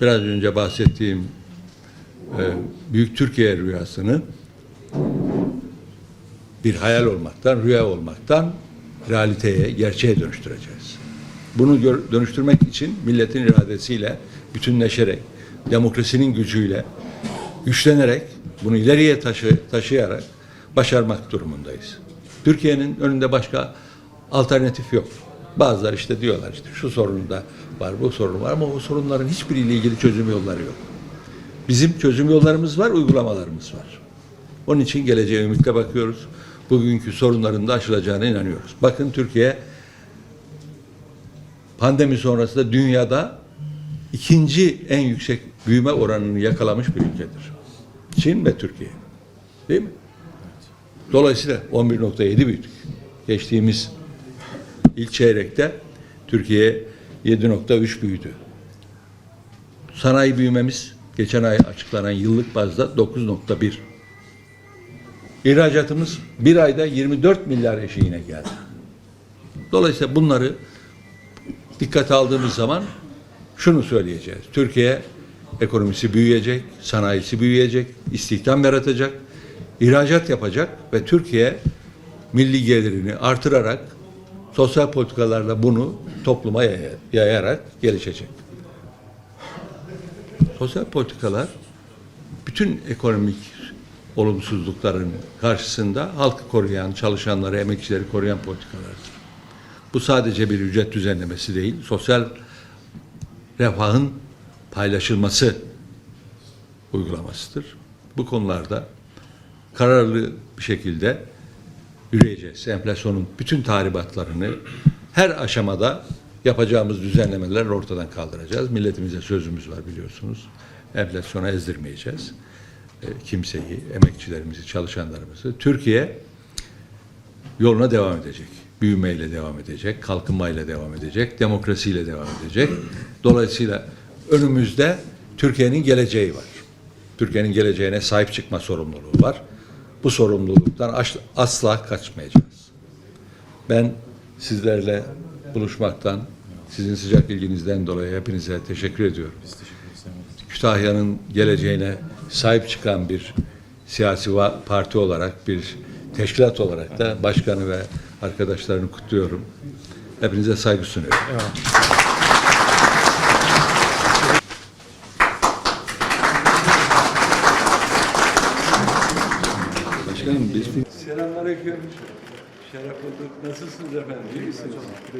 biraz önce bahsettiğim e, Büyük Türkiye rüyasını bir hayal olmaktan, rüya olmaktan realiteye, gerçeğe dönüştüreceğiz. Bunu gör- dönüştürmek için milletin iradesiyle bütünleşerek, demokrasinin gücüyle, güçlenerek, bunu ileriye taşı, taşıyarak başarmak durumundayız. Türkiye'nin önünde başka alternatif yok. Bazıları işte diyorlar işte şu sorun da var, bu sorun var ama o sorunların hiçbiriyle ilgili çözüm yolları yok. Bizim çözüm yollarımız var, uygulamalarımız var. Onun için geleceğe ümitle bakıyoruz. Bugünkü sorunların da aşılacağına inanıyoruz. Bakın Türkiye pandemi sonrasında dünyada ikinci en yüksek büyüme oranını yakalamış bir ülkedir. Çin ve Türkiye. Değil mi? Dolayısıyla 11.7 büyüdük. Geçtiğimiz ilk çeyrekte Türkiye 7.3 büyüdü. Sanayi büyümemiz geçen ay açıklanan yıllık bazda 9.1. İhracatımız bir ayda 24 milyar eşiğine geldi. Dolayısıyla bunları dikkate aldığımız zaman şunu söyleyeceğiz. Türkiye ekonomisi büyüyecek, sanayisi büyüyecek, istihdam yaratacak, ihracat yapacak ve Türkiye milli gelirini artırarak sosyal politikalarla bunu topluma yay- yayarak gelişecek. Sosyal politikalar bütün ekonomik olumsuzlukların karşısında halkı koruyan, çalışanları, emekçileri koruyan politikalardır. Bu sadece bir ücret düzenlemesi değil, sosyal refahın paylaşılması uygulamasıdır. Bu konularda kararlı bir şekilde yürüyeceğiz. Enflasyonun bütün tahribatlarını her aşamada yapacağımız düzenlemelerle ortadan kaldıracağız. Milletimize sözümüz var biliyorsunuz. Enflasyona ezdirmeyeceğiz. E, kimseyi, emekçilerimizi, çalışanlarımızı. Türkiye yoluna devam edecek. Büyümeyle devam edecek, kalkınmayla devam edecek, demokrasiyle devam edecek. Dolayısıyla önümüzde Türkiye'nin geleceği var. Türkiye'nin geleceğine sahip çıkma sorumluluğu var. Bu sorumluluktan asla kaçmayacağız. Ben sizlerle buluşmaktan, sizin sıcak ilginizden dolayı hepinize teşekkür ediyorum. Kütahya'nın geleceğine sahip çıkan bir siyasi parti olarak, bir teşkilat olarak da başkanı ve arkadaşlarını kutluyorum. Hepinize saygı sunuyorum. Başkanım biz... Selamünaleyküm. Şeref bulduk. Nasılsınız efendim? İyi misiniz?